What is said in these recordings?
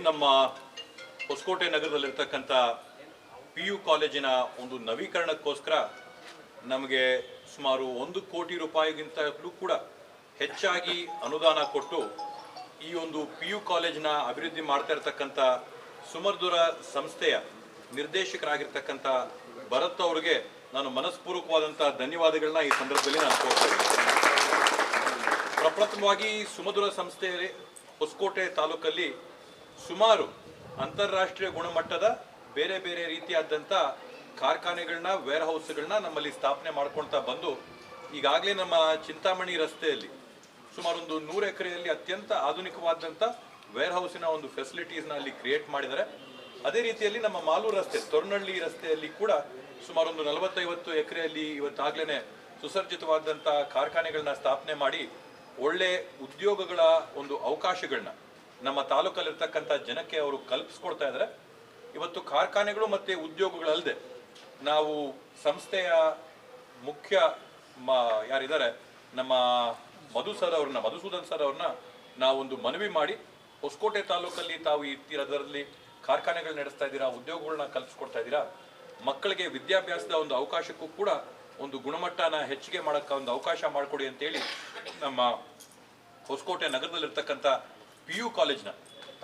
ನಮ್ಮ ಹೊಸಕೋಟೆ ನಗರದಲ್ಲಿರ್ತಕ್ಕಂಥ P you ಕಾಲೇಜಿನ ಒಂದು ನವೀಕರಣಕ್ಕೋಸ್ಕರ ನಮಗೆ ಸುಮಾರು ಒಂದು ಕೋಟಿ ರೂಪಾಯಿಗಿಂತಲೂ ಕೂಡ ಹೆಚ್ಚಾಗಿ ಅನುದಾನ ಕೊಟ್ಟು ಈ ಒಂದು ಪಿ ಯು ಕಾಲೇಜಿನ ಅಭಿವೃದ್ಧಿ ಮಾಡ್ತಾ ಇರತಕ್ಕಂಥ ಸುಮರ್ದುರ ಸಂಸ್ಥೆಯ ನಿರ್ದೇಶಕರಾಗಿರ್ತಕ್ಕಂಥ ಭರತ್ ಅವರಿಗೆ ನಾನು ಮನಸ್ಪೂರ್ವಕವಾದಂಥ ಧನ್ಯವಾದಗಳನ್ನ ಈ ಸಂದರ್ಭದಲ್ಲಿ ನಾನು ಕೋರ್ತೇನೆ ಪ್ರಪ್ರಥಮವಾಗಿ ಸುಮಧುರ ಸಂಸ್ಥೆಯಲ್ಲಿ ಹೊಸಕೋಟೆ ತಾಲೂಕಲ್ಲಿ ಸುಮಾರು ಅಂತಾರಾಷ್ಟ್ರೀಯ ಗುಣಮಟ್ಟದ ಬೇರೆ ಬೇರೆ ರೀತಿಯಾದಂಥ ಕಾರ್ಖಾನೆಗಳನ್ನ ವೇರ್ ಹೌಸ್ಗಳನ್ನ ನಮ್ಮಲ್ಲಿ ಸ್ಥಾಪನೆ ಮಾಡ್ಕೊಳ್ತಾ ಬಂದು, ಈಗಾಗಲೇ ನಮ್ಮ ಚಿಂತಾಮಣಿ ರಸ್ತೆಯಲ್ಲಿ ಸುಮಾರು ಒಂದು ನೂರು ಎಕರೆಯಲ್ಲಿ ಅತ್ಯಂತ ಆಧುನಿಕವಾದಂಥ ವೇರ್ ಹೌಸಿನ ಒಂದು ಫೆಸಿಲಿಟೀಸ್ನ ಅಲ್ಲಿ ಕ್ರಿಯೇಟ್ ಮಾಡಿದ್ದಾರೆ. ಅದೇ ರೀತಿಯಲ್ಲಿ ನಮ್ಮ ಮಾಲೂರು ರಸ್ತೆ ತೊರ್ನಹಳ್ಳಿ ರಸ್ತೆಯಲ್ಲಿ ಕೂಡ ಸುಮಾರು ಒಂದು ನಲವತ್ತೈವತ್ತು ಎಕರೆಯಲ್ಲಿ ಇವತ್ತಾಗ್ಲೇ ಸುಸರ್ಜಿತವಾದಂಥ ಕಾರ್ಖಾನೆಗಳನ್ನ ಸ್ಥಾಪನೆ ಮಾಡಿ ಒಳ್ಳೆ ಉದ್ಯೋಗಗಳ ಒಂದು ಅವಕಾಶಗಳನ್ನ ನಮ್ಮ ತಾಲೂಕಲ್ಲಿರ್ತಕ್ಕಂಥ ಜನಕ್ಕೆ ಅವರು ಕಲ್ಪಿಸ್ಕೊಡ್ತಾ ಇದ್ದಾರೆ. ಇವತ್ತು ಕಾರ್ಖಾನೆಗಳು ಮತ್ತು ಉದ್ಯೋಗಗಳಲ್ಲದೆ ನಾವು ಸಂಸ್ಥೆಯ ಮುಖ್ಯ ಮ, ಯಾರಿದ್ದಾರೆ, ನಮ್ಮ ಮಧು ಸರ್ ಅವ್ರನ್ನ, ಮಧುಸೂದನ್ ಸರ್ ಅವ್ರನ್ನ ನಾವೊಂದು ಮನವಿ ಮಾಡಿ ಹೊಸಕೋಟೆ ತಾಲೂಕಲ್ಲಿ ತಾವು ಇರ್ತಿರೋದರಲ್ಲಿ ಕಾರ್ಖಾನೆಗಳು ನಡೆಸ್ತಾ ಇದ್ದೀರಾ ಉದ್ಯೋಗಗಳನ್ನ ಕಲ್ಪಿಸ್ಕೊಡ್ತಾ ಇದ್ದೀರಾ, ಮಕ್ಕಳಿಗೆ ವಿದ್ಯಾಭ್ಯಾಸದ ಒಂದು ಅವಕಾಶಕ್ಕೂ ಕೂಡ ಒಂದು ಗುಣಮಟ್ಟನ ಹೆಚ್ಚಿಗೆ ಮಾಡೋಕ್ಕೆ ಒಂದು ಅವಕಾಶ ಮಾಡಿಕೊಡಿ ಅಂತೇಳಿ ನಮ್ಮ ಹೊಸಕೋಟೆ ನಗರದಲ್ಲಿರ್ತಕ್ಕಂಥ ಪಿ ಯು ಕಾಲೇಜ್ನ.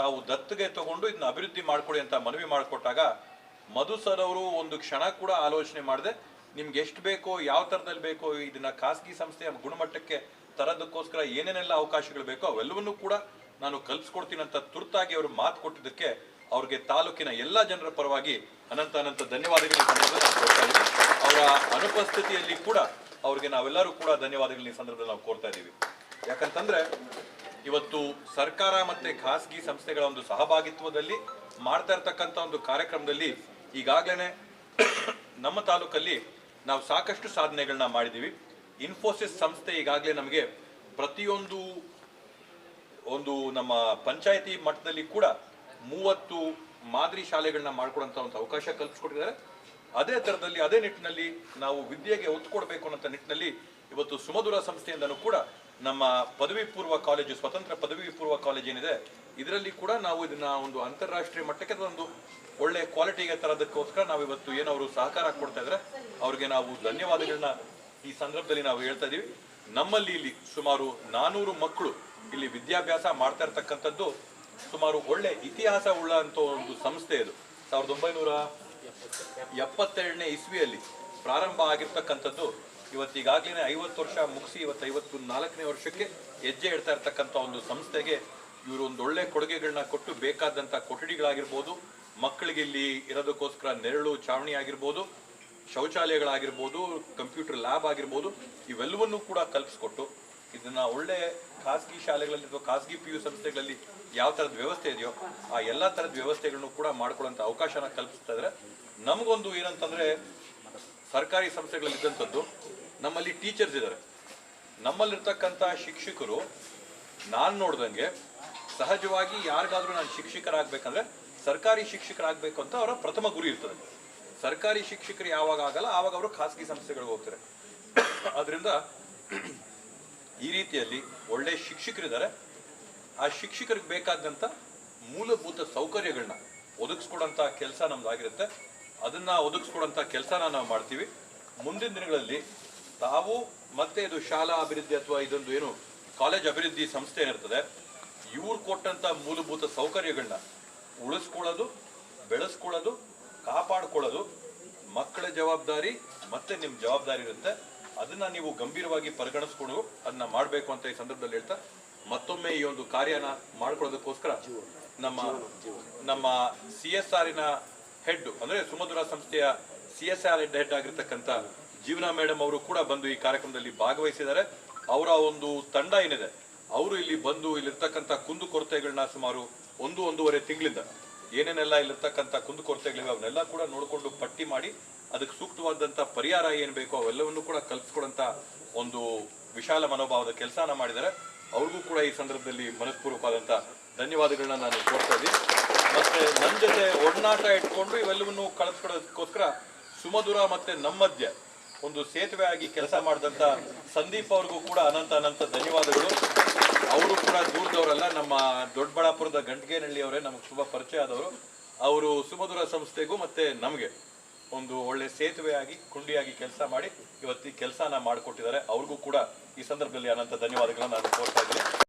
ತಾವು ದತ್ತಿಗೆ ತಗೊಂಡು ಇದನ್ನ ಅಭಿವೃದ್ಧಿ ಮಾಡ್ಕೊಡಿ ಅಂತ ಮನವಿ ಮಾಡಿಕೊಟ್ಟಾಗ ಮಧು ಸರ್ ಅವರು ಒಂದು ಕ್ಷಣ ಕೂಡ ಆಲೋಚನೆ ಮಾಡದೆ, ನಿಮ್ಗೆ ಎಷ್ಟು ಬೇಕೋ, ಯಾವ ಥರದಲ್ಲಿ ಬೇಕೋ, ಇದನ್ನ ಖಾಸಗಿ ಸಂಸ್ಥೆಯ ಗುಣಮಟ್ಟಕ್ಕೆ ತರೋದಕ್ಕೋಸ್ಕರ ಏನೇನೆಲ್ಲ ಅವಕಾಶಗಳು ಬೇಕೋ, ಅವೆಲ್ಲವನ್ನೂ ಕೂಡ ನಾನು ಕಲ್ಪಿಸ್ಕೊಡ್ತೀನಿ ಅಂತ ತುರ್ತಾಗಿ ಅವರು ಮಾತು ಕೊಟ್ಟಿದ್ದಕ್ಕೆ ಅವ್ರಿಗೆ ತಾಲೂಕಿನ ಎಲ್ಲ ಜನರ ಪರವಾಗಿ ಅನಂತ ಅನಂತ ಧನ್ಯವಾದಗಳು ಅವರ ಅನುಪಸ್ಥಿತಿಯಲ್ಲಿ ಕೂಡ ಅವ್ರಿಗೆ ನಾವೆಲ್ಲರೂ ಕೂಡ ಧನ್ಯವಾದಗಳನ್ನ ಈ ಸಂದರ್ಭದಲ್ಲಿ ನಾವು ಕೋರ್ತಾ ಇದ್ದೀವಿ. ಯಾಕಂತಂದ್ರೆ ಇವತ್ತು ಸರ್ಕಾರ ಮತ್ತೆ ಖಾಸಗಿ ಸಂಸ್ಥೆಗಳ ಒಂದು ಸಹಭಾಗಿತ್ವದಲ್ಲಿ ಮಾಡ್ತಾ ಇರ್ತಕ್ಕಂಥ ಒಂದು ಕಾರ್ಯಕ್ರಮದಲ್ಲಿ ಈಗಾಗಲೇ ನಮ್ಮ ತಾಲೂಕಲ್ಲಿ ನಾವು ಸಾಕಷ್ಟು ಸಾಧನೆಗಳನ್ನ ಮಾಡಿದ್ದೀವಿ. ಇನ್ಫೋಸಿಸ್ ಸಂಸ್ಥೆ ಈಗಾಗಲೇ ನಮಗೆ ಪ್ರತಿಯೊಂದು ಒಂದು ನಮ್ಮ ಪಂಚಾಯತಿ ಮಟ್ಟದಲ್ಲಿ ಕೂಡ ಮೂವತ್ತು ಮಾದರಿ ಶಾಲೆಗಳನ್ನ ಮಾಡಿಕೊಡೋಂಥ ಒಂದು ಅವಕಾಶ ಕಲ್ಪಿಸ್ಕೊಟ್ಟಿದ್ದಾರೆ. ಅದೇ ಥರದಲ್ಲಿ ಅದೇ ನಿಟ್ಟಿನಲ್ಲಿ ನಾವು ವಿದ್ಯೆಗೆ ಒತ್ತು ಕೊಡಬೇಕು ಅನ್ನೋ ನಿಟ್ಟಿನಲ್ಲಿ ಇವತ್ತು ಸುಮಧುರ ಸಂಸ್ಥೆಯಿಂದನೂ ಕೂಡ ನಮ್ಮ ಪದವಿ ಪೂರ್ವ ಕಾಲೇಜು, ಸ್ವತಂತ್ರ ಪದವಿ ಪೂರ್ವ ಕಾಲೇಜ್ ಏನಿದೆ, ಇದರಲ್ಲಿ ಕೂಡ ನಾವು ಇದನ್ನ ಒಂದು ಅಂತಾರಾಷ್ಟ್ರೀಯ ಮಟ್ಟಕ್ಕೆ ಒಂದು ಒಳ್ಳೆ ಕ್ವಾಲಿಟಿಗೆ ತರೋದಕ್ಕೋಸ್ಕರ ನಾವು ಇವತ್ತು ಏನವರು ಸಹಕಾರ ಕೊಡ್ತಾ ಇದ್ರೆ ಅವ್ರಿಗೆ ನಾವು ಧನ್ಯವಾದಗಳನ್ನ ಈ ಸಂದರ್ಭದಲ್ಲಿ ನಾವು ಹೇಳ್ತಾ ಇದೀವಿ. ನಮ್ಮಲ್ಲಿ ಇಲ್ಲಿ ಸುಮಾರು ನಾನೂರು ಮಕ್ಕಳು ಇಲ್ಲಿ ವಿದ್ಯಾಭ್ಯಾಸ ಮಾಡ್ತಾ ಇರ್ತಕ್ಕಂಥದ್ದು ಸುಮಾರು ಒಳ್ಳೆ ಇತಿಹಾಸ ಉಳ್ಳಂತ ಒಂದು ಸಂಸ್ಥೆ ಇದು. ಸಾವಿರದ ಒಂಬೈನೂರ ಎಪ್ಪತ್ತೆರಡನೇ ಇಸ್ವಿಯಲ್ಲಿ ಪ್ರಾರಂಭ ಆಗಿರ್ತಕ್ಕಂಥದ್ದು ಇವತ್ತೀಗಾಗಲೇ ಐವತ್ತು ವರ್ಷ ಮುಗಿಸಿ ಇವತ್ತು ಐವತ್ತು ನಾಲ್ಕನೇ ವರ್ಷಕ್ಕೆ ಹೆಜ್ಜೆ ಇಡ್ತಾ ಇರ್ತಕ್ಕಂಥ ಒಂದು ಸಂಸ್ಥೆಗೆ ಇವರು ಒಂದು ಒಳ್ಳೆ ಕೊಡುಗೆಗಳನ್ನ ಕೊಟ್ಟು ಬೇಕಾದಂಥ ಕೊಠಡಿಗಳಾಗಿರ್ಬೋದು, ಮಕ್ಕಳಿಗೆ ಇಲ್ಲಿ ಇರೋದಕ್ಕೋಸ್ಕರ ನೆರಳು, ಚಾವಣಿ ಆಗಿರ್ಬೋದು, ಶೌಚಾಲಯಗಳಾಗಿರ್ಬೋದು, ಕಂಪ್ಯೂಟರ್ ಲ್ಯಾಬ್ ಆಗಿರ್ಬೋದು, ಇವೆಲ್ಲವನ್ನೂ ಕೂಡ ಕಲ್ಪಿಸ್ಕೊಟ್ಟು ಇದನ್ನ ಒಳ್ಳೆ ಖಾಸಗಿ ಶಾಲೆಗಳಲ್ಲಿ ಅಥವಾ ಖಾಸಗಿ ಪಿ ಯು ಸಂಸ್ಥೆಗಳಲ್ಲಿ ಯಾವ ಥರದ ವ್ಯವಸ್ಥೆ ಇದೆಯೋ ಆ ಎಲ್ಲ ಥರದ ವ್ಯವಸ್ಥೆಗಳನ್ನು ಕೂಡ ಮಾಡ್ಕೊಳ್ಳೋಂಥ ಅವಕಾಶನ ಕಲ್ಪಿಸ್ತಾ ಇದ್ದಾರೆ ನಮಗೊಂದು ಏನಂತಂದ್ರೆ ಸರ್ಕಾರಿ ಸಂಸ್ಥೆಗಳಲ್ಲಿ ಇದ್ದಂಥದ್ದು ನಮ್ಮಲ್ಲಿ ಟೀಚರ್ಸ್ ಇದ್ದಾರೆ ನಮ್ಮಲ್ಲಿರ್ತಕ್ಕಂಥ ಶಿಕ್ಷಕರು, ನಾನು ನೋಡ್ದಂಗೆ ಸಹಜವಾಗಿ ಯಾರಿಗಾದ್ರೂ ನಾನು ಶಿಕ್ಷಕರಾಗಬೇಕಂದ್ರೆ ಸರ್ಕಾರಿ ಶಿಕ್ಷಕರಾಗಬೇಕು ಅಂತ ಅವರ ಪ್ರಥಮ ಗುರಿ ಇರ್ತದೆ. ಸರ್ಕಾರಿ ಶಿಕ್ಷಕರು ಯಾವಾಗ ಆಗಲ್ಲ, ಆವಾಗ ಅವರು ಖಾಸಗಿ ಸಂಸ್ಥೆಗಳಿಗೆ ಹೋಗ್ತಾರೆ. ಅದರಿಂದ ಈ ರೀತಿಯಲ್ಲಿ ಒಳ್ಳೆ ಶಿಕ್ಷಕರಿದ್ದಾರೆ. ಆ ಶಿಕ್ಷಕರಿಗೆ ಬೇಕಾದಂಥ ಮೂಲಭೂತ ಸೌಕರ್ಯಗಳನ್ನ ಒದಗಿಸ್ಕೊಡೋಂಥ ಕೆಲಸ ನಮ್ದಾಗಿರುತ್ತೆ. ಅದನ್ನ ಒದಗಿಸ್ಕೊಡೋಂಥ ಕೆಲಸನ ನಾವು ಮಾಡ್ತೀವಿ. ಮುಂದಿನ ದಿನಗಳಲ್ಲಿ ತಾವು ಮತ್ತೆ ಇದು ಶಾಲಾ ಅಭಿವೃದ್ಧಿ ಅಥವಾ ಇದೊಂದು ಏನು ಕಾಲೇಜ್ ಅಭಿವೃದ್ಧಿ ಸಂಸ್ಥೆ ಏನಿರ್ತದೆ, ಇವ್ರು ಕೊಟ್ಟಂತ ಮೂಲಭೂತ ಸೌಕರ್ಯಗಳನ್ನ ಉಳಿಸ್ಕೊಳ್ಳೋದು, ಬೆಳೆಸ್ಕೊಳ್ಳೋದು, ಕಾಪಾಡ್ಕೊಳ್ಳೋದು ಮಕ್ಕಳ ಜವಾಬ್ದಾರಿ ಮತ್ತೆ ನಿಮ್ಮ ಜವಾಬ್ದಾರಿ ಇರುತ್ತೆ. ಅದನ್ನ ನೀವು ಗಂಭೀರವಾಗಿ ಪರಿಗಣಿಸ್ಕೊಂಡು ಅದನ್ನ ಮಾಡಬೇಕು ಅಂತ ಈ ಸಂದರ್ಭದಲ್ಲಿ ಹೇಳ್ತಾ ಮತ್ತೊಮ್ಮೆ ಈ ಒಂದು ಕಾರ್ಯನ ಮಾಡ್ಕೊಳ್ಳೋದಕ್ಕೋಸ್ಕರ ನಮ್ಮ ನಮ್ಮ ಸಿ ಎಸ್ ಆರಿನ ಹೆಡ್ ಅಂದ್ರೆ ಸುಮಧುರ ಸಂಸ್ಥೆಯ ಸಿ ಎಸ್ ಆರ್ ಹೆಡ್ ಆಗಿರ್ತಕ್ಕಂಥ ಜೀವನ ಮೇಡಮ್ ಅವರು ಕೂಡ ಬಂದು ಈ ಕಾರ್ಯಕ್ರಮದಲ್ಲಿ ಭಾಗವಹಿಸಿದ್ದಾರೆ. ಅವರ ಒಂದು ತಂಡ ಏನಿದೆ, ಅವರು ಇಲ್ಲಿ ಬಂದು ಇಲ್ಲಿರ್ತಕ್ಕಂಥ ಕುಂದು ಕೊರತೆಗಳನ್ನ ಸುಮಾರು ಒಂದು, ಒಂದೂವರೆ ತಿಂಗಳಿಂದ ಏನೇನೆಲ್ಲ ಇಲ್ಲಿರ್ತಕ್ಕಂಥ ಕುಂದು ಕೊರತೆಗಳಿವೆ ಅವನ್ನೆಲ್ಲ ಕೂಡ ನೋಡಿಕೊಂಡು ಪಟ್ಟಿ ಮಾಡಿ ಅದಕ್ಕೆ ಸೂಕ್ತವಾದಂಥ ಪರಿಹಾರ ಏನು ಬೇಕೋ ಅವೆಲ್ಲವನ್ನು ಕೂಡ ಕಲ್ಪಿಸ್ಕೊಡಂತ ಒಂದು ವಿಶಾಲ ಮನೋಭಾವದ ಕೆಲಸನ ಮಾಡಿದ್ದಾರೆ. ಅವ್ರಿಗೂ ಕೂಡ ಈ ಸಂದರ್ಭದಲ್ಲಿ ಮನಸ್ಪೂರ್ವಕವಾದಂಥ ಧನ್ಯವಾದಗಳನ್ನ ನಾನು ಕೋರ್ತಾ ಇದ್ದೀನಿ. ಮತ್ತೆ ನನ್ನ ಜೊತೆ ಒಡನಾಟ ಇಟ್ಕೊಂಡು ಇವೆಲ್ಲವನ್ನು ಕಳಿಸ್ಕೊಡೋದಕ್ಕೋಸ್ಕರ ಸುಮಧುರ ಮತ್ತೆ ನಮ್ಮ ಮಧ್ಯ ಒಂದು ಸೇತುವೆ ಆಗಿ ಕೆಲಸ ಮಾಡಿದಂತ ಸಂದೀಪ್ ಅವ್ರಿಗೂ ಕೂಡ ಅನಂತ ಅನಂತ ಧನ್ಯವಾದಗಳು. ಅವರು ಕೂಡ ದೂರದವರಲ್ಲ, ನಮ್ಮ ದೊಡ್ಡಬಳ್ಳಾಪುರದ ಗಂಟಗೇನಹಳ್ಳಿ ಅವರೇ ನಮಗೆ ಶುಭ ಪರಿಚಯ ಆದವರು. ಅವರು ಸುಮಧುರ ಸಂಸ್ಥೆಗೂ ಮತ್ತೆ ನಮಗೆ ಒಂದು ಒಳ್ಳೆ ಸೇತುವೆಯಾಗಿ, ಕುಂಡಿಯಾಗಿ ಕೆಲಸ ಮಾಡಿ ಇವತ್ತು ಕೆಲಸನ ಮಾಡಿಕೊಟ್ಟಿದ್ದಾರೆ. ಅವ್ರಿಗೂ ಕೂಡ ಈ ಸಂದರ್ಭದಲ್ಲಿ ಅನಂತ ಧನ್ಯವಾದಗಳನ್ನ ನಾನು ಕೋರ್ತಾ ಇದ್ದೀನಿ.